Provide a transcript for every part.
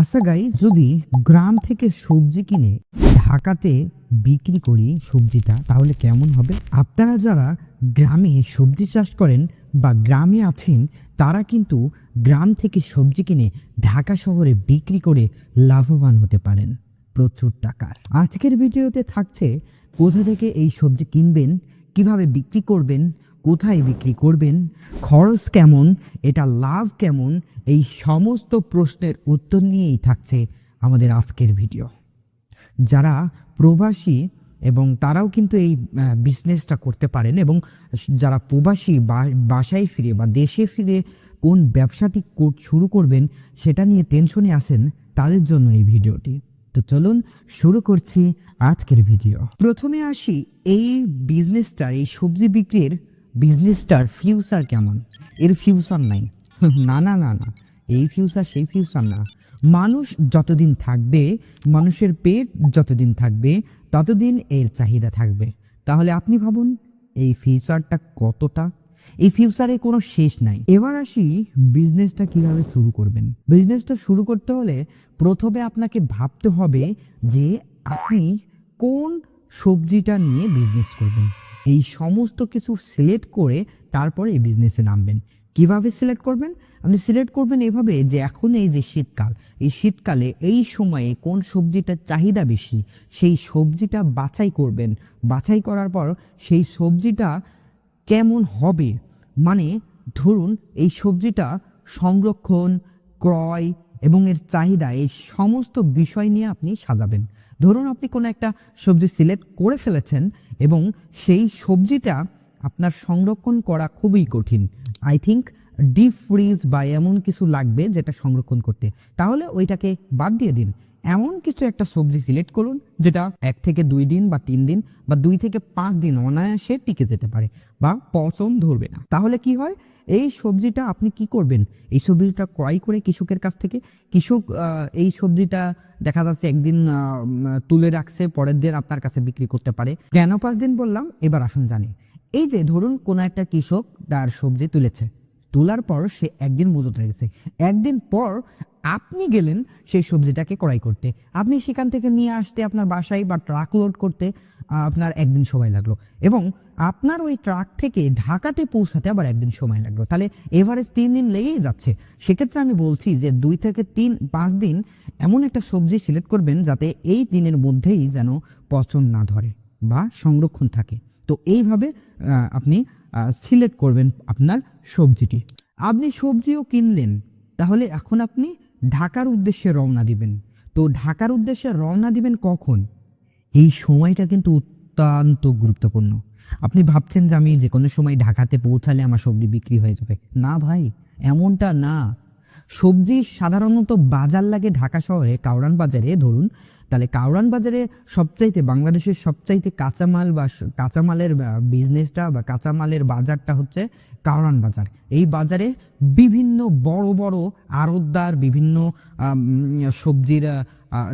আচ্ছা গাই যদি গ্রাম থেকে সবজি কিনে ঢাকাতে বিক্রি করি সবজিটা, তাহলে কেমন হবে? আপনারা যারা গ্রামে সবজি চাষ করেন বা গ্রামে আছেন, তারা কিন্তু গ্রাম থেকে সবজি কিনে ঢাকা শহরে বিক্রি করে লাভবান হতে পারেন। প্রচুর টাকার আজকের ভিডিওতে থাকছে, কোথা থেকে এই সবজি কিনবেন, কীভাবে বিক্রি করবেন কোথায় বিক্রি করবেন? খরচ কেমন? এটা লাভ কেমন? এই সমস্ত প্রশ্নের উত্তর নিয়েই থাকছে আমাদের আজকের ভিডিও। যারা প্রবাসী এবং তারাও কিন্তু এই বিজনেসটা করতে পারেন এবং যারা প্রবাসী বাসায় ফিরে বা দেশে ফিরে কোন ব্যবসাটি শুরু করবেন সেটা নিয়ে টেনশনে আসেন তাদের জন্য এই ভিডিওটি। তো চলুন শুরু করছি আজকের ভিডিও। প্রথমে আসি এই বিজনেসটার এই সবজি বিক্রির বিজনেসটার ফিউচার কেমন? এর ফিউচার নাই। না না না না। এই ফিউচার সেই ফিউচার না। মানুষ যতদিন থাকবে, মানুষের পেট যতদিন থাকবে, ততদিন এর চাহিদা থাকবে। তাহলে আপনি ভাবুন, এই ফিউচারটা কতটা? এই ফিউচারে কোনো শেষ নাই। এবার আসি বিজনেসটা কীভাবে শুরু করবেন? বিজনেসটা শুরু করতে হলে প্রথমে আপনাকে ভাবতে হবে যে আপনি কোন সবজিটা নিয়ে বিজনেস করবেন। এই সমস্ত কিছু সিলেক্ট করে তারপরে এই বিজনেসে নামবেন। কীভাবে সিলেক্ট করবেন? আপনি সিলেক্ট করবেন এভাবে যে এখন এই যে শীতকাল, এই শীতকালে এই সময়ে কোন সবজিটার চাহিদা বেশি, সেই সবজিটা বাছাই করবেন। বাছাই করার পর সেই সবজিটা কেমন হবে? মানে ধরুন এই সবজিটা সংরক্ষণ, ক্রয় এবং এর চাহিদা, এই সমস্ত বিষয় নিয়ে আপনি সাজাবেন। ধরুন আপনি কোনো একটা সবজি সিলেক্ট করে ফেলেছেন এবং সেই সবজিটা আপনার সংরক্ষণ করা খুবই কঠিন। আই থিঙ্ক ডিপ ফ্রিজ বা এমন কিছু লাগবে যেটা সংরক্ষণ করতে। তাহলে ওইটাকে বাদ দিয়ে দিন। এমন কিছু একটা সবজি সিলেক্ট করুন, যেটা এক থেকে দুই দিন বা তিন দিন বা দুই থেকে পাঁচ দিন অনায়াসে টিকে যেতে পারে বা পচন ধরবে না। তাহলে কি হয়? এই সবজিটা আপনি কি করবেন? এই সবজিটা ক্রয় করে কৃষকের কাছ থেকে, কৃষক এই সবজিটা দেখা যাচ্ছে একদিন তুলে রাখছে, পরের দিন আপনার কাছে বিক্রি করতে পারে। কেন পাঁচ দিন বললাম? এবার আসুন জানি। এই যে ধরুন কোনো একটা কৃষক তার সবজি তুলেছে, তোলার পর সে একদিন মজুত রেখেছে একদিন পর আপনি গেলেন সেই সবজিটাকে ক্রয় করতে। আপনি সেখান থেকে নিয়ে আসতে আপনার বাসায় বা ট্রাক লোড করতে আপনার একদিন সময় লাগল। এবং আপনার ওই ট্রাক থেকে ঢাকাতে পৌঁছাতে আবার একদিন সময় লাগল। তাহলে এভারেজ তিন দিন লেগেই যাচ্ছে। সেক্ষেত্রে আমি বলছি যে দুই থেকে তিন, পাঁচ দিন এমন একটা সবজি সিলেক্ট করবেন যাতে এই দিনের মধ্যেই যেন পচন না ধরে বা সংরক্ষণ থাকে। তো এইভাবে আপনি সিলেক্ট করবেন আপনার সবজিটি। আপনি সবজিও কিনলেন, তাহলে এখন আপনি ঢাকার উদ্দেশ্যে রওনা দিবেন। তো ঢাকার উদ্দেশ্যে রওনা দিবেন কখন? এই সময়টা কিন্তু অত্যন্ত গুরুত্বপূর্ণ। আপনি ভাবছেন যে আমি যে কোনো সময় ঢাকাতে পৌঁছালে আমার সবজি বিক্রি হয়ে যাবে। না ভাই, এমনটা না। সবজি সাধারণত বাজার লাগে ঢাকা শহরে কাউরান বাজারে। ধরুন, তাহলে কাউরান বাজারে সবচাইতে বাংলাদেশের সবচাইতে কাঁচামাল বা কাঁচামালের বিজনেসটা বা কাঁচামালের বাজারটা হচ্ছে কাউরান বাজার। এই বাজারে বিভিন্ন বড় বড় আড়তদার, বিভিন্ন সবজির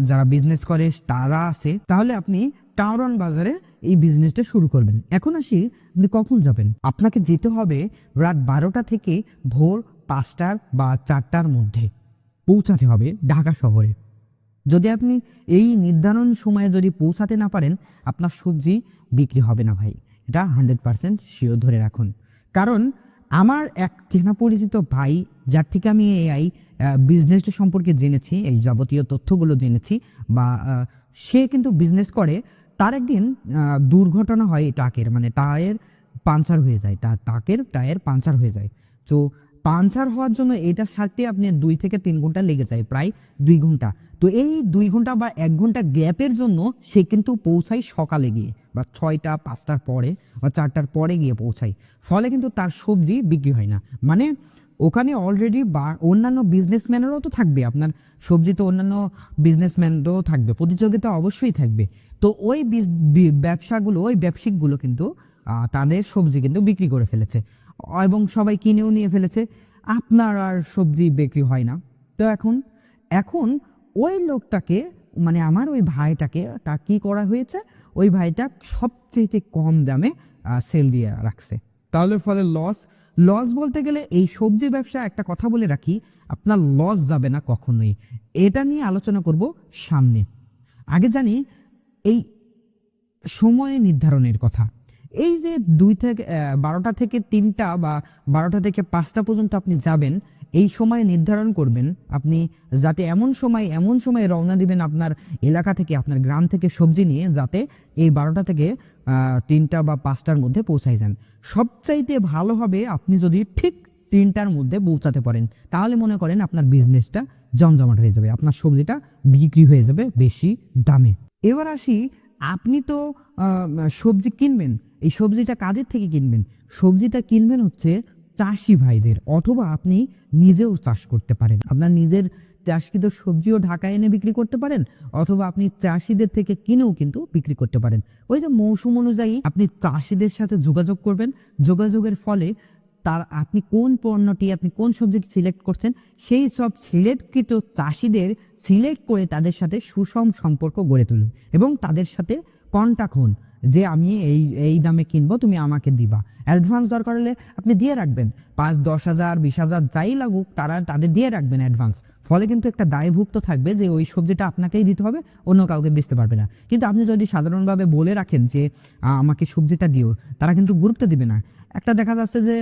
যারা বিজনেস করে, তারা আছে। তাহলে আপনি কাউরান বাজারে এই বিজনেসটা শুরু করবেন। এখন আসি আপনি কখন যাবেন? আপনাকে যেতে হবে রাত বারোটা থেকে ভোর পাঁচটার বা চারটার মধ্যে পৌঁছাতে হবে ঢাকা শহরে। যদি আপনি এই নির্ধারণ সময়ে যদি পৌঁছাতে না পারেন, আপনার সবজি বিক্রি হবে না ভাই। এটা হান্ড্রেড পারসেন্ট শিওর ধরে রাখুন। কারণ আমার এক চেনা পরিচিত ভাই, যার থেকে আমি এই বিজনেসটা সম্পর্কে জেনেছি, এই যাবতীয় তথ্যগুলো জেনেছি বা সে কিন্তু বিজনেস করে, তার একদিন দুর্ঘটনা হয় ট্রাকের মানে টায়ার পাঞ্চার হয়ে যায় তার ট্রাকের টায়ার পাঞ্চার হয়ে যায়। তো পাঞ্চার হওয়ার জন্য এটা সারতে আপনি দুই থেকে তিন ঘণ্টা লেগে যায়, প্রায় দুই ঘণ্টা। তো এই দুই ঘণ্টা বা এক ঘণ্টা গ্যাপের জন্য সে কিন্তু পৌঁছায় সকালে গিয়ে বা ছয়টা, পাঁচটার পরে বা চারটার পরে গিয়ে পৌঁছায়। ফলে কিন্তু তার সবজি বিক্রি হয় না। মানে ওখানে অলরেডি বা অন্যান্য বিজনেসম্যানেরও তো থাকবে, আপনার সবজি তো অন্যান্য বিজনেসম্যানরাও থাকবে, প্রতিযোগিতা অবশ্যই থাকবে। তো ওই ব্যবসাগুলো, ওই ব্যবসায়িকগুলো কিন্তু তাদের সবজি কিন্তু বিক্রি করে ফেলেছে। এবং সবাই কিনেও নিয়ে ফেলেছে। আপনার আর সবজি বিক্রি হয় না। তো এখন এখন ওই লোকটাকে মানে আমার ওই ভাইটাকে, তা কি করা হয়েছে? ওই ভাইটা সবচেয়ে কম দামে সেল দিয়ে রাখছে। তাহলে ফলে লস লস বলতে গেলে এই সবজি ব্যবসা একটা কথা বলে রাখি, আপনার লস যাবে না কখনোই। এটা নিয়ে আলোচনা করব সামনে। আগে জানি, এই সময় নির্ধারণের কথা। এই যে দুই থেকে বারোটা থেকে তিনটা বা বারোটা থেকে পাঁচটা পর্যন্ত আপনি যাবেন, এই সময় নির্ধারণ করবেন। আপনি যাতে এমন সময় এমন সময় রওনা দিবেন আপনার এলাকা থেকে, আপনার গ্রাম থেকে সবজি নিয়ে, যাতে এই বারোটা থেকে তিনটা বা পাঁচটার মধ্যে পৌঁছাই যান। সবচাইতে ভালো হবে আপনি যদি ঠিক তিনটার মধ্যে পৌঁছাতে পারেন। তাহলে মনে করেন আপনার বিজনেসটা জমজমাট হয়ে যাবে, আপনার সবজিটা বিক্রি হয়ে যাবে বেশি দামে। এবার আসি, আপনি তো সবজি কিনবেন এই সবজিটা কাদের থেকে কিনবেন? সবজিটা কিনবেন হচ্ছে চাষি ভাইদের অথবা আপনি নিজেও চাষ করতে পারেন। আপনার নিজের চাষকৃত সবজিও ঢাকায় এনে বিক্রি করতে পারেন অথবা আপনি চাষিদের থেকে কিনেও কিন্তু বিক্রি করতে পারেন। ওই যে মৌসুম অনুযায়ী আপনি চাষিদের সাথে যোগাযোগ করবেন। যোগাযোগের ফলে তার আপনি কোন পণ্যটি, আপনি কোন সবজিটি সিলেক্ট করছেন, সেই সব সিলেক্টকৃত চাষিদের সিলেক্ট করে তাদের সাথে সুষম সম্পর্ক গড়ে তুলুন এবং তাদের সাথে কন্ট্যাক্ট হন। যে আমি এই এই দামে কিনবো, তুমি আমাকে দিবা। অ্যাডভান্স দরকার হলে আপনি দিয়ে রাখবেন। পাঁচ, দশ হাজার, বিশ হাজার, যাই লাগুক, তারা তাদের দিয়ে রাখবেন অ্যাডভান্স ফলে কিন্তু একটা দায়ভুক্ত থাকবে যে ওই সবজিটা আপনাকেই দিতে হবে, অন্য কাউকে বেচতে পারবে না। কিন্তু আপনি যদি সাধারণভাবে বলে রাখেন যে আমাকে সবজিটা দিও, তারা কিন্তু গুরুত্ব দিবে না। একটা দেখা যাচ্ছে যে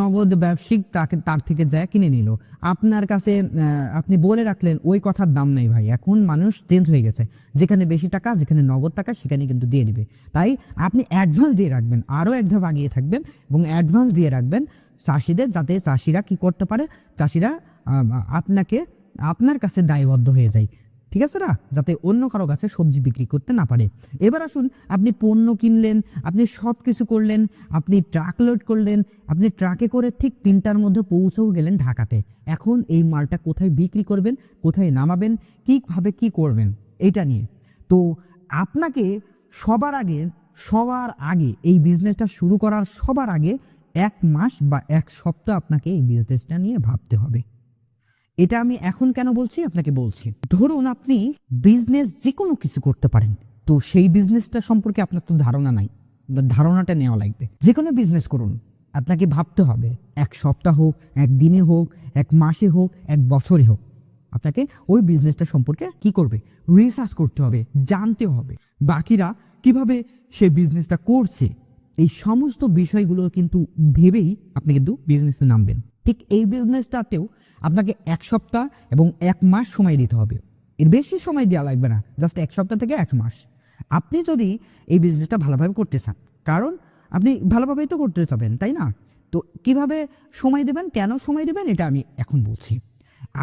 নগদ ব্যবসায়িক তাকে, তার থেকে যায় কিনে নিল। আপনার কাছে আপনি বলে রাখলেন, ওই কথার দাম নেই ভাই। এখন মানুষ চেঞ্জ হয়ে গেছে। যেখানে বেশি টাকা, যেখানে নগদ টাকা, সেখানে কিন্তু দিয়ে দিবে। তাই আপনি অ্যাডভান্স দিয়ে রাখবেন, আরও এক ধাপ আগিয়ে থাকবেন এবং অ্যাডভান্স দিয়ে রাখবেন চাষিদের যাতে চাষিরা কি করতে পারে, চাষিরা আপনাকে, আপনার কাছে দায়বদ্ধ হয়ে যায়, ঠিক আছে না? যাতে অন্য কারও কাছে সবজি বিক্রি করতে না পারে। এবার আসুন, আপনি পণ্য কিনলেন, আপনি সব কিছু করলেন, আপনি ট্রাক লোড করলেন, আপনি ট্রাকে করে ঠিক তিনটার মধ্যে পৌঁছেও গেলেন ঢাকাতে। এখন এই মালটা কোথায় বিক্রি করবেন, কোথায় নামাবেন, কীভাবে কি করবেন এটা নিয়ে। তো আপনাকে সবার আগে সবার আগে এই বিজনেসটা শুরু করার সবার আগে এক মাস বা এক সপ্তাহ আপনাকে এই বিজনেসটা নিয়ে ভাবতে হবে। এটা আমি এখন কেন বলছি? আপনাকে বলছি। ধরুন আপনি বিজনেস যে কোনো কিছু করতে পারেন। তো সেই বিজনেসটা সম্পর্কে আপনার তো ধারণা নাই। ধারণাটা নেওয়া লাগবে। যে কোনো বিজনেস করুন। আপনাকে ভাবতে হবে। এক সপ্তাহ হোক, এক দিনে হোক, এক মাসে হোক, এক বছরে হোক। আপনাকে ওই বিজনেসটা সম্পর্কে কি করবে? রিসার্চ করতে হবে, জানতে হবে। বাকিরা কীভাবে সে বিজনেসটা করছে? এই সমস্ত বিষয়গুলো কিন্তু ভেবেই আপনি কিন্তু বিজনেসে নামবেন। ঠিক এই বিজনেসটাতেও আপনাকে এক সপ্তাহ এবং এক মাস সময় দিতে হবে। এর বেশি সময় দেওয়া লাগবে না জাস্ট এক সপ্তাহ থেকে এক মাস। আপনি যদি এই বিজনেসটা ভালোভাবে করতে চান, কারণ আপনি ভালোভাবেই তো করতে চাবেন তাই না? তো কীভাবে সময় দেবেন, কেন সময় দেবেন, এটা আমি এখন বলছি।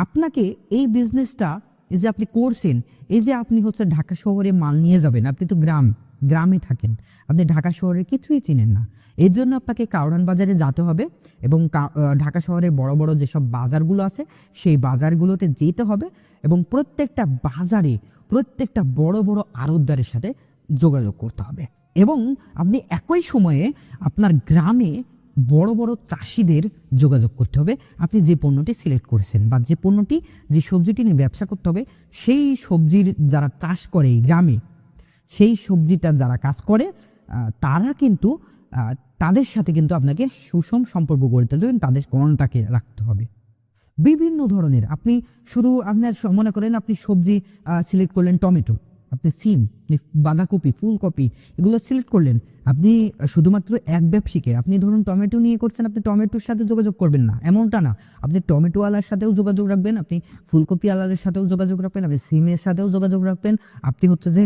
আপনাকে এই বিজনেসটা এই যে আপনি করছেন, এই যে আপনি হচ্ছে ঢাকা শহরে মাল নিয়ে যাবেন, আপনি তো গ্রাম, গ্রামে থাকেন, আপনি ঢাকা শহরের কিছুই চিনেন না। এর জন্য আপনাকে কাউরান বাজারে যেতে হবে এবং ঢাকা শহরের বড় বড় যেসব বাজারগুলো আছে, সেই বাজারগুলোতে যেতে হবে এবং প্রত্যেকটা বাজারে প্রত্যেকটা বড় বড় আড়তদারের সাথে যোগাযোগ করতে হবে। এবং আপনি একই সময়ে আপনার গ্রামে বড় বড় চাষিদের যোগাযোগ করতে হবে। আপনি যে পণ্যটি সিলেক্ট করেছেন বা যে পণ্যটি, যে সবজিটি নিয়ে ব্যবসা করতে হবে, সেই সবজির যারা চাষ করে এই গ্রামে, সেই সবজিটা যারা কাজ করে তারা কিন্তু তাদের সাথে কিন্তু আপনাকে সুষম সম্পর্ক গড়ে তুলতে হবে তাদের কর্ণটাকে রাখতে হবে। বিভিন্ন ধরনের, আপনি শুধু আপনার মনে করেন আপনি সবজি সিলেক্ট করলেন টমেটো, আপনি সিম, বাঁধাকপি, ফুলকপি, এগুলো সিলেক্ট করলেন আপনি শুধুমাত্র এক ব্যবসায়ীকে আপনি ধরুন টমেটো নিয়ে করছেন, আপনি টমেটোর সাথে যোগাযোগ করবেন না, এমনটা না। আপনি টমেটো আলার সাথেও যোগাযোগ রাখবেন, আপনি ফুলকপি আলারের সাথেও যোগাযোগ রাখবেন, আপনি সিমের সাথেও যোগাযোগ রাখবেন, আপনি হচ্ছে যে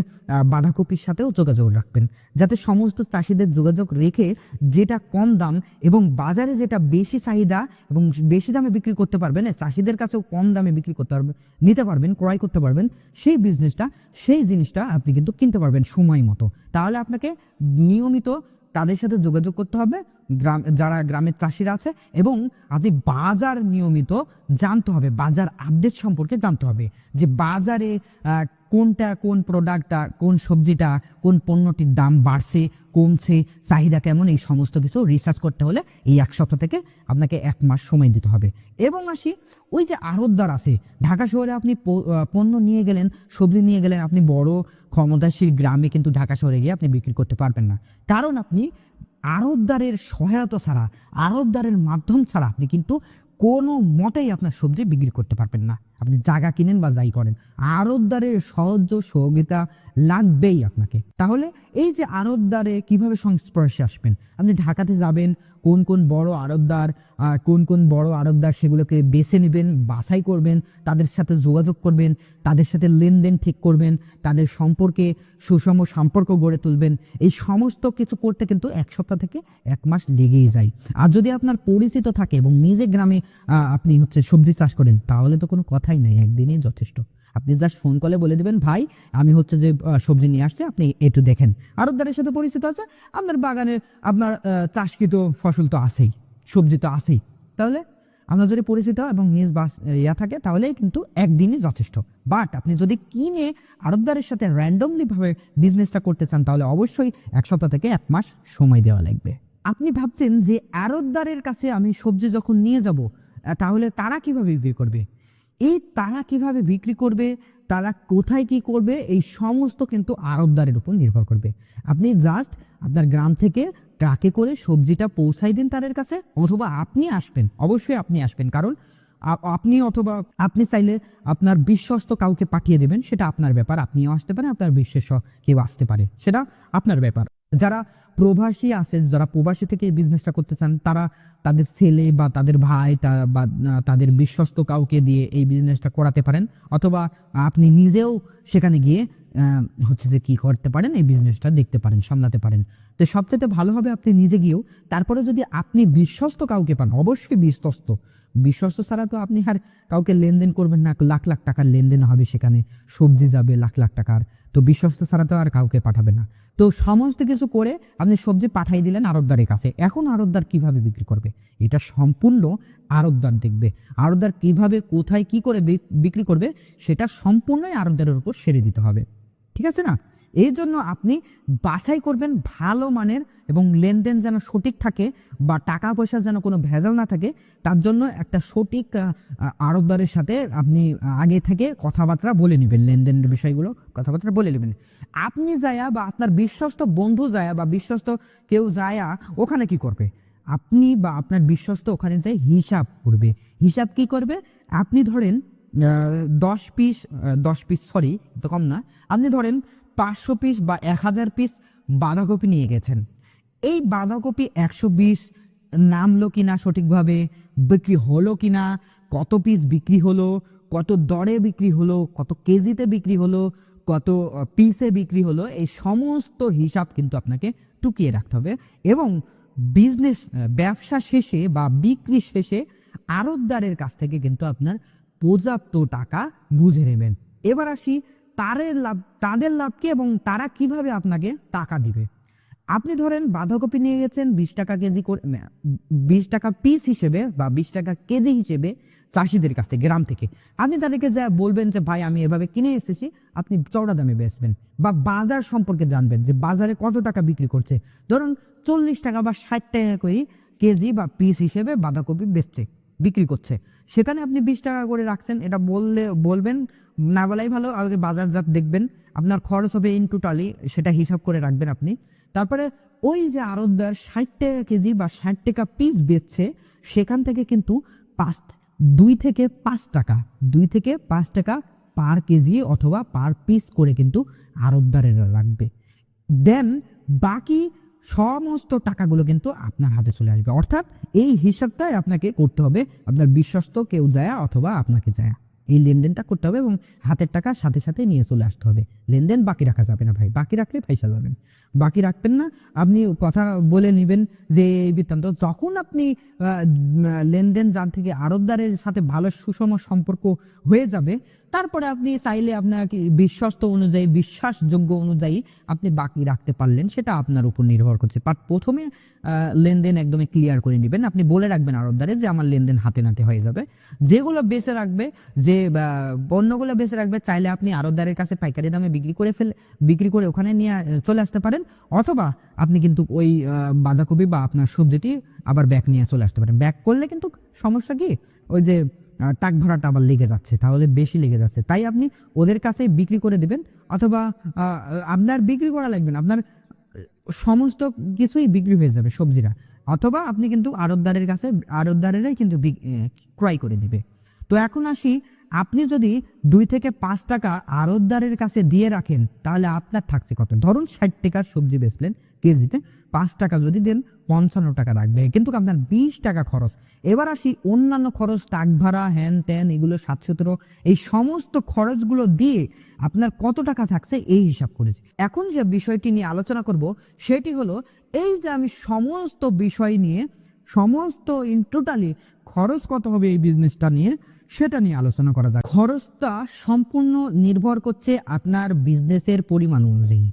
বাঁধাকপির সাথেও যোগাযোগ রাখবেন। যাতে সমস্ত চাষিদের যোগাযোগ রেখে যেটা কম দাম এবং বাজারে যেটা বেশি চাহিদা এবং বেশি দামে বিক্রি করতে পারবেন চাষিদের কাছেও কম দামে বিক্রি করতে পারবেন, নিতে পারবেন, ক্রয় করতে পারবেন, সেই বিজনেসটা সেই জিনিসটা আপনি কিন্তু কিনতে পারবেন সময় মতো। তাহলে আপনাকে নিয়মিত তাদের সাথে যোগাযোগ করতে হবে। গ্রাম, যারা গ্রামের চাষিরা আছে এবং আপনি বাজার নিয়মিত জানতে হবে, বাজার আপডেট সম্পর্কে জানতে হবে যে বাজারে কোনটা, কোন প্রোডাক্টটা কোন সবজিটা, কোন পণ্যটির দাম বাড়ছে, কমছে, চাহিদা কেমন, এই সমস্ত কিছু রিসার্চ করতে হলে এই এক সপ্তাহ থেকে আপনাকে এক মাস সময় দিতে হবে। এবং আসি, ওই যে আড়তদার আছে, ঢাকা শহরে আপনি পণ্য নিয়ে গেলেন, সবজি নিয়ে গেলেন, আপনি বড় ক্ষমতাশীল গ্রামে কিন্তু ঢাকা শহরে গিয়ে আপনি বিক্রি করতে পারবেন না। কারণ আপনি আড়তদারের সহায়তা ছাড়া আড়তদারের মাধ্যম ছাড়া আপনি কিন্তু কোনো মতেই আপনার সবজি বিক্রি করতে পারবেন না। আপনি জায়গা কিনেন বা যাই করেন আড়তদারের সহজ সহযোগিতা লাগবেই আপনাকে। তাহলে এই যে আড়তদারে কীভাবে সংস্পর্শে আসবেন? আপনি ঢাকাতে যাবেন কোন কোন বড় আড়তদার আহ, কোন কোন বড় আড়তদার সেগুলোকে বেছে নেবেন বাছাই করবেন তাদের সাথে যোগাযোগ করবেন তাদের সাথে লেনদেন ঠিক করবেন তাদের সম্পর্কে সুষম সম্পর্ক গড়ে তুলবেন এই সমস্ত কিছু করতে কিন্তু এক সপ্তাহ থেকে এক মাস লেগেই যায়। আর যদি আপনার পরিচিত থাকে এবং নিজে গ্রামে আপনি হচ্ছে সবজি চাষ করেন তাহলে তো কোনো কথাই নাই, একদিনই যথেষ্ট। আপনি জাস্ট ফোন কলে বলে দেবেন, ভাই, আমি হচ্ছে যে সবজি নিয়ে আসছি, আপনি একটু দেখেন। আরবদারের সাথে পরিচিত আছে, আপনার বাগানে আপনার চাষকৃত ফসল তো আছেই, সবজি তো আছেই। তাহলে আপনার যদি পরিচিত এবং নিজ বাস, ইয়া থাকে, তাহলেই কিন্তু একদিনই যথেষ্ট। বাট আপনি যদি কিনে আরবদারের সাথে র্যান্ডমলিভাবে বিজনেসটা করতে চান, তাহলে অবশ্যই এক সপ্তাহ থেকে এক মাস সময় দেওয়া লাগবে। আপনি ভাবছেন যে আরবদারের কাছে আমি সবজি যখন নিয়ে যাব তাহলে তারা কীভাবে বিক্রি করবে? এই তারা কীভাবে বিক্রি করবে, তারা কোথায় কি করবে, এই সমস্ত কিন্তু আড়তদারের উপর নির্ভর করবে। আপনি জাস্ট আপনার গ্রাম থেকে ট্রাকে করে সবজিটা পৌঁছাই দিন তাদের কাছে, অথবা আপনি আসবেন, অবশ্যই আপনি আসবেন। কারণ আপনি অথবা আপনি চাইলে আপনার বিশ্বস্ত কাউকে পাঠিয়ে দেবেন, সেটা আপনার ব্যাপার, আপনিও আসতে পারেন, আপনার বিশ্বস্ত কেউ আসতে পারে, সেটা আপনার ব্যাপার। যারা প্রবাসী আছেন, যারা প্রবাসী থেকে এই বিজনেসটা করতে চান, তারা তাদের ছেলে বা তাদের ভাই বা তাদের বিশ্বস্ত কাউকে দিয়ে এই বিজনেসটা করাতে পারেন। অথবা আপনি নিজেও সেখানে গিয়ে হচ্ছে যে কি করতে পারেন, এই বিজনেসটা দেখতে পারেন, সামলাতে পারেন। তো সবচেয়ে ভালো হবে আপনি নিজে গিয়েও, তারপরে যদি আপনি বিশ্বস্ত কাউকে পান, অবশ্যই বিশ্বস্ত। বিশ্বস্ত ছাড়া তো আপনি আর কাউকে লেনদেন করবেন না, লাখ লাখ টাকার লেনদেন হবে সেখানে, সবজি যাবে লাখ লাখ টাকার। তো বিশ্বস্ত ছাড়া তো আর কাউকে পাঠাবে না। তো সমস্ত কিছু করে আপনি সবজি পাঠাই দিলেন আড়তদারের কাছে। এখন আড়তদার কীভাবে বিক্রি করবে? এটা সম্পূর্ণ আড়তদার দেখবে। আড়তদার কীভাবে, কোথায় কি করে বিক্রি করবে, সেটা সম্পূর্ণই আড়তদারের উপর সেরে দিতে হবে। ঠিক আছে না? এই জন্য আপনি বাছাই করবেন ভালো মানের এবং লেনদেন যেন সঠিক থাকে বা টাকা পয়সা যেন কোনো ভেজাল না থাকে তার জন্য একটা সঠিক আহ, আড়তদারের সাথে আপনি আগে থেকে কথাবার্তা বলে নেবেন লেনদেনের বিষয়গুলো কথাবার্তা বলে নেবেন। আপনি যায়া বা আপনার বিশ্বস্ত বন্ধু যায়া বা বিশ্বস্ত কেউ যায়া ওখানে কি করবে? আপনি বা আপনার বিশ্বস্ত ওখানে যাই হিসাব করবে। হিসাব কি করবে? আপনি ধরেন দশ পিস দশ পিস সরি তো কম না। আপনি ধরেন পাঁচশো পিস বা এক হাজার পিস বাঁধাকপি নিয়ে গেছেন। এই বাঁধাকপি একশো বিশ নামলো কি না সঠিকভাবে, বিক্রি হলো কি না কত পিস বিক্রি হলো, কত দরে বিক্রি হলো, কত কেজিতে বিক্রি হলো, কত পিসে বিক্রি হলো, এই সমস্ত হিসাব কিন্তু আপনাকে টুকিয়ে রাখতে হবে। এবং বিজনেস ব্যবসা শেষে বা বিক্রি শেষে আড়তদারের কাছ থেকে কিন্তু আপনার পর্যাপ্ত টাকা বুঝে নেবেন। এবার আসি তাদের লাভ, তাদের লাভকে এবং তারা কীভাবে আপনাকে টাকা দিবে। আপনি ধরেন বাঁধাকপি নিয়ে গেছেন বিশ টাকা কেজি করে বিশ টাকা পিস হিসেবে বা বিশ টাকা কেজি হিসেবে চাষিদের কাছ থেকে, গ্রাম থেকে। আপনি তাদেরকে যা বলবেন যে, ভাই, আমি এভাবে কিনে এসেছি, আপনি চওড়া দামে বেচবেন। বা বাজার সম্পর্কে জানবেন যে, বাজারে কত টাকা বিক্রি করছে। ধরুন চল্লিশ টাকা বা ষাট টাকা করে কেজি বা পিস হিসেবে বাঁধাকপি বেচছে। বিক্রি করছে। সেখানে আপনি বিশ টাকা করে রাখছেন, এটা বললে, বলবেন, না বলাই ভালো, আগে বাজারজাত দেখবেন, আপনার খরচ হবে ইন টোটালি সেটা হিসাব করে রাখবেন আপনি। তারপরে ওই যে আড়তদার ষাট টাকা কেজি বা ষাট টাকা পিস বেচছে, সেখান থেকে কিন্তু পাঁচ, দুই থেকে পাঁচ টাকা, দুই থেকে পাঁচ টাকা পার কেজি অথবা পার পিস করে কিন্তু আড়তদারেরা রাখবে। দেন বাকি সমস্ত টাকাগুলো কিন্তু আপনার হাতে চলে আসবে। অর্থাৎ এই হিসাবটাই আপনাকে করতে হবে। আপনার বিশ্বস্ত কেউ যায় অথবা আপনাকে যায়। এই লেনদেনটা করতে হবে এবং হাতের টাকা সাথে সাথে নিয়ে চলে আসতে হবে। লেনদেন বাকি রাখা যাবে না ভাই। বাকি রাখলে পয়সা যাবেন বাকি রাখবেন না। আপনি কথা বলে নেবেন যে, এই বৃত্তান্ত, যখন আপনি লেনদেন যার থেকে আড়তদারের সাথে ভালো সুষম সম্পর্ক হয়ে যাবে, তারপরে আপনি চাইলে আপনাকে বিশ্বস্ত অনুযায়ী, বিশ্বাসযোগ্য অনুযায়ী আপনি বাকি রাখতে পারলেন, সেটা আপনার উপর নির্ভর করছে। বাট প্রথমে লেনদেন একদমই ক্লিয়ার করে নেবেন। আপনি বলে রাখবেন আড়তদারে যে, আমার লেনদেন হাতে নাতে হয়ে যাবে। যেগুলো বেঁচে রাখবে, যে পণ্যগুলো বেঁচে রাখবে, চাইলে আপনি আড়তদারের কাছে পাইকারি দামে বিক্রি করে ফেলে, বিক্রি করে ওখানে নিয়ে চলে আসতে পারেন। অথবা আপনি কিন্তু ওই বাঁধাকপি বা আপনার সবজিটি আবার ব্যাক নিয়ে চলে আসতে পারেন। ব্যাক করলে কিন্তু সমস্যা কি? ওই যে টাক ভরাটা আবার লেগে যাচ্ছে, তাহলে বেশি লেগে যাচ্ছে। তাই আপনি ওদের কাছে বিক্রি করে দেবেন, অথবা আপনার বিক্রি করা লাগবে না, আপনার সমস্ত কিছুই বিক্রি হয়ে যাবে সবজিরা। অথবা আপনি কিন্তু আড়তদারের কাছে, আড়তদারেরাই কিন্তু ক্রয় করে দিবে। তো এখন আসি আপনি যদি দুই থেকে পাঁচ টাকা আড়তদারের কাছে দিয়ে রাখেন, তাহলে আপনার থাকছে কত? ধরুন ষাট টাকার সবজি বেচলেন কেজিতে, পাঁচ টাকা যদি দেন, পঞ্চান্ন টাকা রাখবে। কিন্তু আপনার বিশ টাকা খরচ। এবার আসি অন্যান্য খরচ, টাক ভাড়া, হ্যান ত্যান, এগুলো সাত সতেরো এই সমস্ত খরচগুলো দিয়ে আপনার কত টাকা থাকছে এই হিসাব করেছি। এখন যে বিষয়টি নিয়ে আলোচনা করব, সেটি হলো, এই যে আমি সমস্ত বিষয় নিয়ে সমস্ত ইন টোটালি খরচ কত হবে এই বিজনেসটা নিয়ে সেটা নিয়ে আলোচনা করা যায় খরচটা সম্পূর্ণ নির্ভর করছে আপনার বিজনেসের পরিমাণ অনুযায়ী।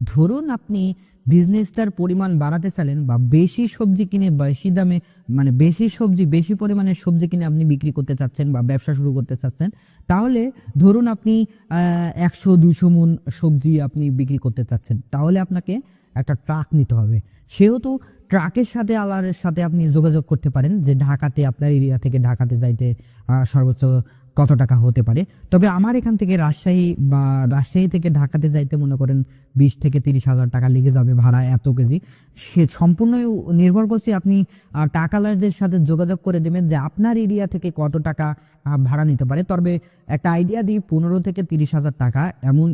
ধরুন আপনি বিজনেসটার পরিমাণ বাড়াতে চাইলেন বা বেশি সবজি কিনে বেশি দামে মানে বেশি সবজি, বেশি পরিমাণের সবজি কিনে আপনি বিক্রি করতে চাচ্ছেন বা ব্যবসা শুরু করতে চাচ্ছেন, তাহলে ধরুন আপনি একশো, দুশো মন সবজি আপনি বিক্রি করতে চাচ্ছেন, তাহলে আপনাকে একটা ট্রাক নিতে হবে। সেহেতু ট্রাকের সাথে আলারের সাথে আপনি যোগাযোগ করতে পারেন যে ঢাকাতে, আপনার এরিয়া থেকে ঢাকাতে যাইতে সর্বোচ্চ কত টাকা হতে পারে। তবে আমার এখান থেকে রাজশাহী বা রাজশাহী থেকে ঢাকাতে যাইতে মনে করেন বিশ থেকে তিরিশ হাজার টাকা লেগে যাবে ভাড়া এত কেজি। সে সম্পূর্ণই নির্ভর করছে আপনি টাকালারদের সাথে যোগাযোগ করে দেবেন যে আপনার এরিয়া থেকে কত টাকা ভাড়া নিতে পারে। তবে একটা আইডিয়া দিই, পনেরো থেকে তিরিশ হাজার টাকা এমন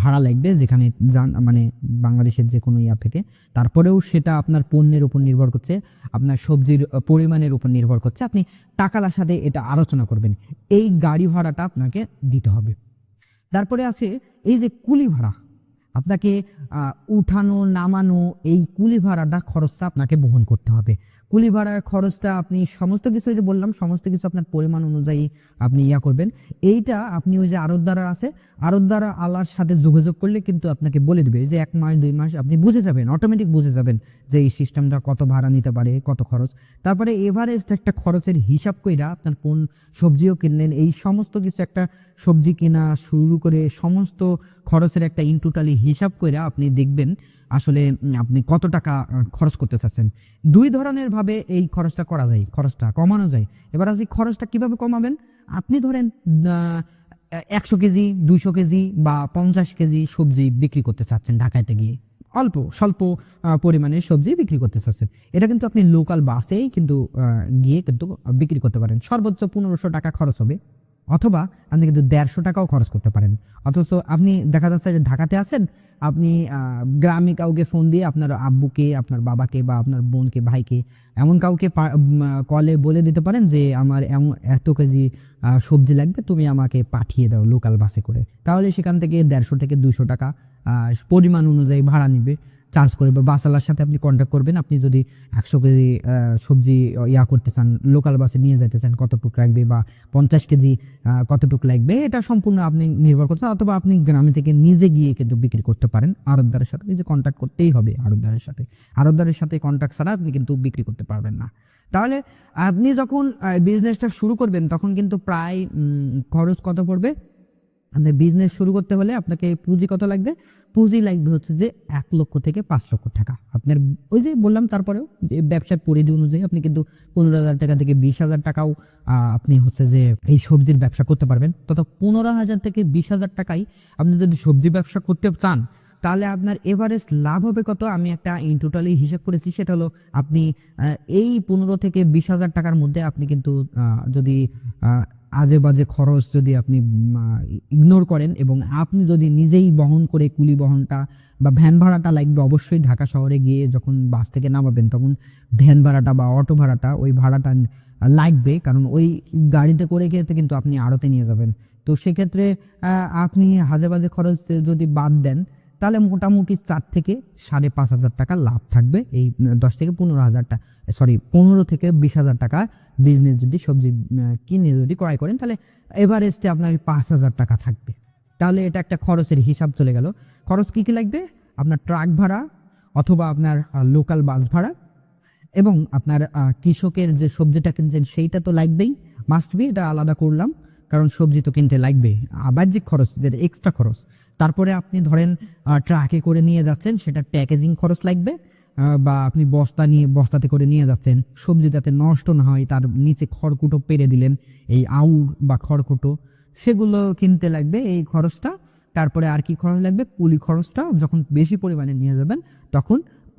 ভাড়া লাগবে যেখানে যান মানে বাংলাদেশের যে কোনো ইয়া থেকে। তারপরেও সেটা আপনার পণ্যের উপর নির্ভর করছে, আপনার সবজির পরিমাণের উপর নির্ভর করছে। আপনি টাকালার সাথে এটা আলোচনা করবেন। এই গাড়ি ভাড়াটা আপনাকে দিতে হবে। তারপরে আছে এই যে কুলি ভাড়া। আপনাকে উঠানো, নামানো এই কুলি ভাড়াটা খরচটা আপনাকে বহন করতে হবে। কুলি ভাড়ার খরচটা আপনি সমস্ত কিছু যে বললাম, সমস্ত কিছু আপনার পরিমাণ অনুযায়ী আপনি ইয়া করবেন। এইটা আপনি ওই যে আড়তদারা আছে আড়তদারা আল্লাহর সাথে যোগাযোগ করলে কিন্তু আপনাকে বলে দেবে যে এক মাস, দুই মাস আপনি বুঝে যাবেন অটোমেটিক বুঝে যাবেন যে এই সিস্টেমটা কত ভাড়া নিতে পারে, কত খরচ। তারপরে এভারেস্ট একটা খরচের হিসাব কইরা আপনার কোন সবজিও কিনলেন, এই সমস্ত কিছু একটা সবজি কেনা শুরু করে সমস্ত খরচের একটা ইন টোটালি হিসাব করে আপনি দেখবেন আসলে আপনি কত টাকা খরচ করতে চাচ্ছেন। দুই ধরনের ভাবে এই খরচটা করা যায়, খরচটা কমানো যায়। এবার আসি খরচটা কীভাবে কমাবেন? আপনি ধরেন একশো কেজি, দুইশো কেজি বা পঞ্চাশ কেজি সবজি বিক্রি করতে চাচ্ছেন ঢাকাতে গিয়ে। অল্প, স্বল্প পরিমাণে সবজি বিক্রি করতে চাচ্ছেন। এটা কিন্তু আপনি লোকাল বাসেই কিন্তু গিয়ে কিন্তু বিক্রি করতে পারেন। সর্বোচ্চ পনেরোশো টাকা খরচ হবে। অথবা আপনি কিন্তু দেড়শো টাকাও খরচ করতে পারেন। অথচ আপনি দেখা যাচ্ছে যে ঢাকাতে আছেন, আপনি গ্রামে কাউকে ফোন দিয়ে আপনার আব্বুকে, আপনার বাবাকে বা আপনার বোনকে, ভাইকে এমন কাউকে কলে বলে দিতে পারেন যে, আমার এমন এত কেজি সবজি লাগবে, তুমি আমাকে পাঠিয়ে দাও লোকাল বাসে করে। তাহলে সেখান থেকে দেড়শো থেকে দুশো টাকা পরিমাণ অনুযায়ী ভাড়া নিবে। চার্জ করে বা বাসালার সাথে আপনি কন্ট্যাক্ট করবেন। আপনি যদি একশো কেজি সবজি ইয়া করতে চান লোকাল বাসে নিয়ে যেতে চান, কতটুকু লাগবে বা পঞ্চাশ কেজি কতটুকু লাগবে, এটা সম্পূর্ণ আপনি নির্ভর করছেন অথবা আপনি গ্রামে থেকে নিজে গিয়ে কিন্তু বিক্রি করতে পারেন। আড়তদারের সাথে নিজে কন্ট্যাক্ট করতেই হবে আড়তদারের সাথে। আড়তদারের সাথে কন্ট্যাক্ট ছাড়া আপনি কিন্তু বিক্রি করতে পারবেন না। তাহলে আপনি যখন বিজনেসটা শুরু করবেন, তখন কিন্তু প্রায় খরচ কত পড়বে? আপনার বিজনেস শুরু করতে হলে আপনাকে পুঁজি কত লাগবে? পুঁজি লাগবে হচ্ছে যে এক লক্ষ থেকে পাঁচ লক্ষ টাকা। আপনার ওই যে বললাম তারপরেও যে ব্যবসার পরিধি অনুযায়ী আপনি কিন্তু পনেরো হাজার টাকা থেকে বিশ হাজার টাকাও আপনি হচ্ছে যে এই সবজির ব্যবসা করতে পারবেন। তথা পনেরো হাজার থেকে বিশ হাজার টাকাই আপনি যদি সবজি ব্যবসা করতে চান, তাহলে আপনার এভারেস্ট লাভ হবে কত? আমি একটা ইন টোটালি হিসেব করেছি, সেটা হলো আপনি এই পনেরো থেকে বিশ হাজার টাকার মধ্যে আপনি কিন্তু যদি আজে বাজে খরচ যদি আপনি ইগনোর করেন এবং আপনি যদি নিজেই বহন করে কুলি বহনটা বা ভ্যান ভাড়াটা লাগবে অবশ্যই ঢাকা শহরে গিয়ে যখন বাস থেকে নামাবেন তখন ভ্যান ভাড়াটা বা অটো ভাড়াটা ওই ভাড়াটা লাগবে। কারণ ওই গাড়িতে করে গিয়ে কিন্তু আপনি আড়তে নিয়ে যাবেন। তো সেক্ষেত্রে আপনি হাজে বাজে খরচ যদি বাদ দেন তাহলে মোটামুটি চার থেকে সাড়ে পাঁচ হাজার টাকা লাভ থাকবে এই দশ থেকে পনেরো হাজার টাকা সরি পনেরো থেকে বিশ হাজার টাকা বিজনেস যদি সবজি কিনে যদি ক্রয় করেন, তাহলে এভারেস্টে আপনার পাঁচ হাজার টাকা থাকবে। তাহলে এটা একটা খরচের হিসাব চলে গেল। খরচ কী কী লাগবে? আপনার ট্রাক ভাড়া অথবা আপনার লোকাল বাস ভাড়া এবং আপনার কৃষকের যে সবজিটা কিনছেন, সেইটা তো লাগবেই। মাস্ট বি এটা আলাদা করলাম। কারণ সবজি তো কিনতে লাগবে। বাহ্যিক খরচ, যেটা এক্সট্রা খরচ। তারপরে আপনি ধরেন ট্রাকে করে নিয়ে যাচ্ছেন, সেটা প্যাকেজিং খরচ লাগবে বা আপনি বস্তা নিয়ে, বস্তাতে করে নিয়ে যাচ্ছেন। সবজি যাতে নষ্ট না হয়, তার নিচে খড়কুটো পেরে দিলেন, এই আউর বা খড়কুটো, সেগুলো কিনতে লাগবে এই খরচটা। তারপরে আর কি খরচ লাগবে? কুলি খরচটা, যখন বেশি পরিমাণে নিয়ে যাবেন, তখন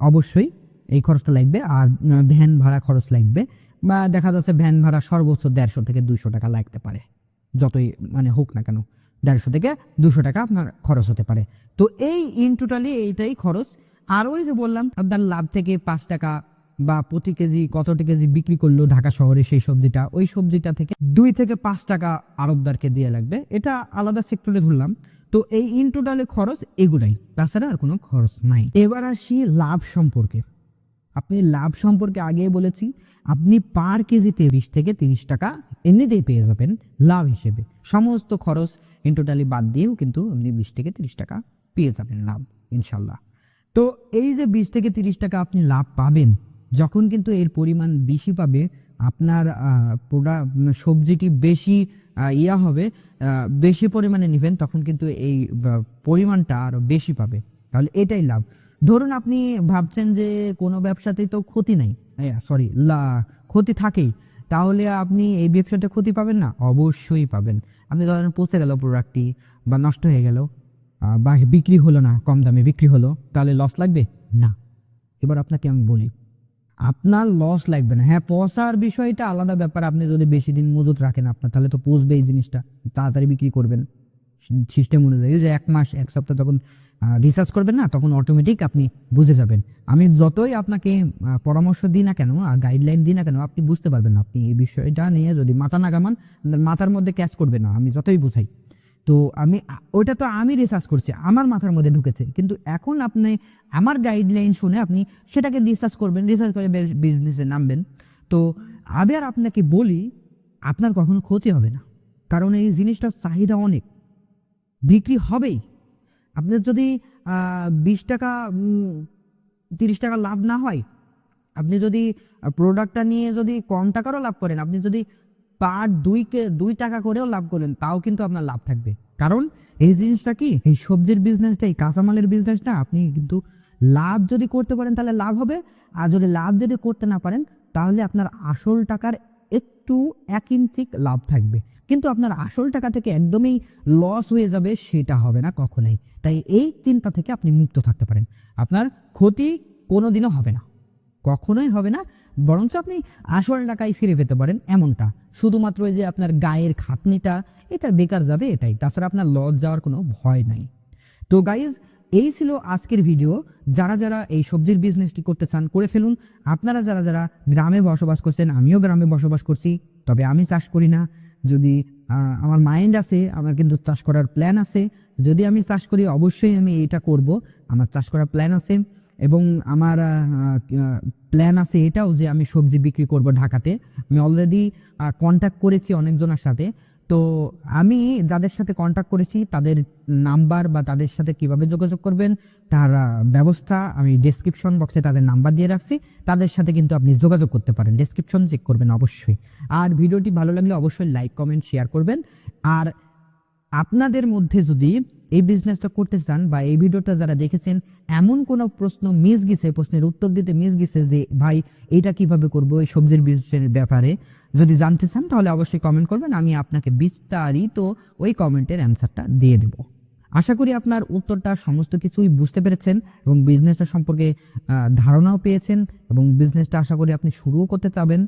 অবশ্যই এই খরচটা লাগবে। আর ভ্যান ভাড়া খরচ লাগবে, বা দেখা যাচ্ছে ভ্যান ভাড়া সর্বোচ্চ দেড়শো থেকে দুইশো টাকা লাগতে পারে। যতই মানে হোক না কেন, দেড়শো থেকে দুশো টাকা আপনার খরচ হতে পারে। তো এই ইন টোটালি এইটাই খরচ। আর ওই যে বললাম, আপনার লাভ থেকে পাঁচ টাকা বা প্রতি কেজি কতটি কেজি বিক্রি করল ঢাকা শহরে সেই সবজিটা, ওই সবজিটা থেকে দুই থেকে পাঁচ টাকা আড়তদারকে দিয়ে লাগবে। এটা আলাদা সেক্টরে ধরলাম। তো এই ইন টোটালে খরচ এগুলাই। তাছাড়া আর কোনো খরচ নাই। এবার আসি লাভ সম্পর্কে। আপনি লাভ সম্পর্কে আগে বলেছি, আপনি পার কেজিতে বিশ থেকে তিরিশ টাকা এমনিতেই পেয়ে যাবেন লাভ হিসেবে। সমস্ত খরচ ইন টোটালি বাদ দিয়েও কিন্তু আপনি বিশ থেকে তিরিশ টাকা পেয়ে যাবেন লাভ, ইনশাল্লাহ। তো এই যে বিশ থেকে তিরিশ টাকা আপনি লাভ পাবেন, যখন কিন্তু এর পরিমাণ বেশি পাবে, আপনার প্রোডাক্ট সবজিটি বেশি ইয়া হবে বেশি পরিমাণে নেবেন, তখন কিন্তু এই পরিমাণটা আরও বেশি পাবে। তাহলে এটাই লাভ। ধরুন আপনি ভাবছেন যে কোনো ব্যবসাতেই তো ক্ষতি নাই। সরি লা, ক্ষতি থাকেই। তাহলে আপনি এই ব্যবসাতে ক্ষতি পাবেন না? অবশ্যই পাবেন। আপনি ধরেন পচে গেল প্রোডাক্টটি বা নষ্ট হয়ে গেল বা বিক্রি হলো না, কম দামে বিক্রি হলো, তাহলে লস লাগবে? না। এবার আপনাকে আমি বলি, আপনার লস লাগবে না। হ্যাঁ পয়সার বিষয়টা আলাদা ব্যাপার। আপনি যদি বেশি দিন মজুত রাখেন আপনার, তাহলে তো পচবে এই জিনিসটা। তাড়াতাড়ি বিক্রি করবেন। সিস্টেম অনুযায়ী যে এক মাস, এক সপ্তাহ যখন রিসার্চ করবেন না, তখন অটোমেটিক আপনি বুঝে যাবেন। আমি যতই আপনাকে পরামর্শ দিই না কেন গাইডলাইন দিই না কেন, আপনি বুঝতে পারবেন না। আপনি এই বিষয়টা নিয়ে যদি মাথা না কামান মাথার মধ্যে ক্যাচ করবে না, আমি যতই বুঝাই। তো আমি ওটা তো আমি রিসার্চ করছি, আমার মাথার মধ্যে ঢুকেছে। কিন্তু এখন আপনি, আমার গাইডলাইন শুনে আপনি সেটাকে রিসার্চ করবেন রিসার্চ করে বিজনেসে নামবেন। তো আমি আর আপনাকে বলি, আপনার কখনো ক্ষতি হবে না। কারণ এই জিনিসটার চাহিদা অনেক। বিক্রি হবেই। আপনার যদি বিশ টাকা তিরিশ টাকা লাভ না হয়, আপনি যদি প্রোডাক্টটা নিয়ে যদি কম টাকারও লাভ করেন, আপনি যদি পার দুইকে দুই টাকা করেও লাভ করেন, তাও কিন্তু আপনার লাভ থাকবে। কারণ এই জিনিসটা কি? এই সবজির বিজনেসটা এই কাঁচামালের বিজনেসটা আপনি কিন্তু লাভ যদি করতে পারেন, তাহলে লাভ হবে। আর যদি লাভ যদি করতে না পারেন, তাহলে আপনার আসল টাকার একটু এক ইঞ্চিক লাভ থাকবে। কিন্তু আপনার আসল টাকা থেকে একদমই লস হয়ে যাবে সেটা হবে না কখনোই। তাই এই চিন্তা থেকে আপনি মুক্ত থাকতে পারেন। আপনার ক্ষতি কোনোদিনও হবে না। কখনোই হবে না। বরঞ্চ আপনি আসল টাকায় ফিরে পেতে পারেন এমনটা। শুধুমাত্র যে আপনার গায়ের খাটনিটা, এটা বেকার যাবে এটাই। তাছাড়া আপনার লস যাওয়ার কোনো ভয় নাই। তো গাইজ এই ছিল আজকের ভিডিও যারা যারা এই সবজির বিজনেসটি করতে চান, করে ফেলুন। আপনারা যারা যারা গ্রামে বসবাস করছেন, আমিও গ্রামে বসবাস করছি। তবে আমি চাষ করি না। যদি আমার মাইন্ড আছে, আমার কিন্তু চাষ করার প্ল্যান আছে। যদি আমি চাষ করি, অবশ্যই আমি এটা করব। আমার চাষ করার প্ল্যান আছে। এবং আমার প্ল্যান আছে এটাও যে আমি সবজি বিক্রি করব ঢাকাতে। আমি অলরেডি কন্ট্যাক্ট করেছি অনেকজনের সাথে। তো আমি যাদের সাথে কন্ট্যাক্ট করেছি, তাদের নাম্বার বা তাদের সাথে কীভাবে যোগাযোগ করবেন, তার ব্যবস্থা আমি ডেসক্রিপশন বক্সে তাদের নাম্বার দিয়ে রাখছি। তাদের সাথে কিন্তু আপনি যোগাযোগ করতে পারেন। ডেসক্রিপশন চেক করবেন অবশ্যই। আর ভিডিওটি ভালো লাগলে অবশ্যই লাইক কমেন্ট শেয়ার করবেন। আর আপনাদের মধ্যে যদি এই বিজনেসটা করতে চান বা এই ভিডিওটা যারা দেখেছেন, এমন কোনো প্রশ্ন মিস গেছে, প্রশ্নের উত্তর দিতে মিস গেছে যে, ভাই এটা কীভাবে করব এই সবজির বিজনেসের ব্যাপারে? যদি জানতে চান, তাহলে অবশ্যই কমেন্ট করবেন, আমি আপনাকে বিস্তারিত ওই কমেন্টের অ্যান্সারটা দিয়ে দেব। আশা করি আপনার উত্তরটা সমস্ত কিছুই বুঝতে পেরেছেন এবং বিজনেসটা সম্পর্কে ধারণাও পেয়েছেন এবং বিজনেসটা আশা করি আপনি শুরুও করতে চাবেন।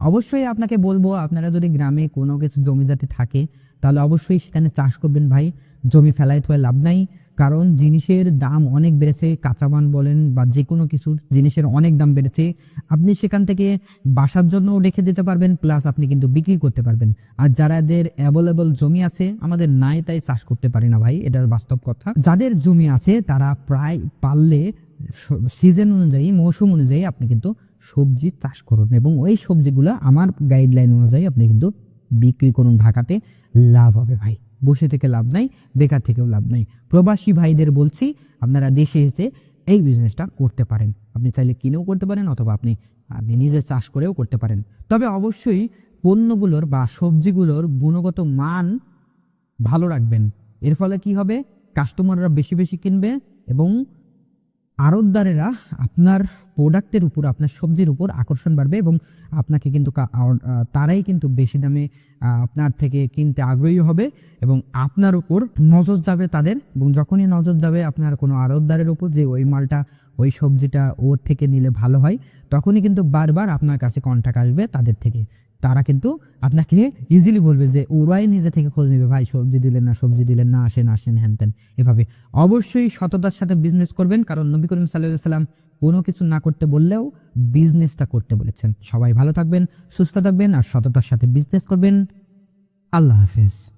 অবশ্যই আপনাকে বলব, আপনারা যদি গ্রামে কোনো কিছু জমি জাতি থাকে, তাহলে অবশ্যই সেখানে চাষ করবেন ভাই। জমি ফেলায় থয়ে লাভ নাই। কারণ জিনিসের দাম অনেক বেড়েছে, কাঁচামাল বলেন বা যে কোনো কিছু, জিনিসের অনেক দাম বেড়েছে। আপনি সেখান থেকে বাসার জন্য রেখে দিতে পারবেন, প্লাস আপনি কিন্তু বিক্রি করতে পারবেন। আর যারাদের অ্যাভেলেবল জমি আছে, আমাদের নাই তাই চাষ করতে পারি না ভাই, এটার বাস্তব কথা। যাদের জমি আছে, তারা প্রায় পারলে সিজন অনুযায়ী, মৌসুম অনুযায়ী আপনি কিন্তু সবজি চাষ করুন এবং ওই সবজিগুলো আমার গাইডলাইন অনুযায়ী আপনি কিন্তু বিক্রি করুন ঢাকাতে। লাভ হবে ভাই। বসে থেকে লাভ নাই, বেকার থেকেও লাভ নাই। প্রবাসী ভাইদের বলছি, আপনারা দেশে এসে এই বিজনেসটা করতে পারেন। আপনি চাইলে কিনেও করতে পারেন অথবা আপনি আপনি নিজে চাষ করেও করতে পারেন। তবে অবশ্যই পণ্যগুলোর বা সবজিগুলোর গুণগত মান ভালো রাখবেন। এর ফলে কি হবে? কাস্টমাররা বেশি বেশি কিনবে এবং আড়তদারেরা আপনার প্রোডাক্টের উপর, আপনার সবজির উপর আকর্ষণ বাড়বে এবং আপনাকে কিন্তু তারাই কিন্তু বেশি দামে আপনার থেকে কিনতে আগ্রহী হবে এবং আপনার উপর নজর যাবে তাদের এবং যখনই নজর যাবে আপনার কোনো আড়তদারের উপর যে ওই মালটা, ওই সবজিটা ওর থেকে নিলে ভালো হয়, তখনই কিন্তু বারবার আপনার কাছে কন্ট্যাক্ট আসবে তাদের থেকে। তারা কিন্তু আপনাকে ইজিলি বলবে যে ওরাই নিজে থেকে খোঁজ নেবে। ভাই, সবজি দিলেন না, সবজি দিলেন না, আসেন আসেন, হ্যান ত্যান। এভাবে। অবশ্যই সততার সাথে বিজনেস করবেন, কারণ নবী করিম সাল্লাহ সাল্লাম কোনো কিছু না করতে বললেও বিজনেসটা করতে বলেছেন। সবাই ভালো থাকবেন, সুস্থ থাকবেন, আর সততার সাথে বিজনেস করবেন। আল্লাহ হাফেজ।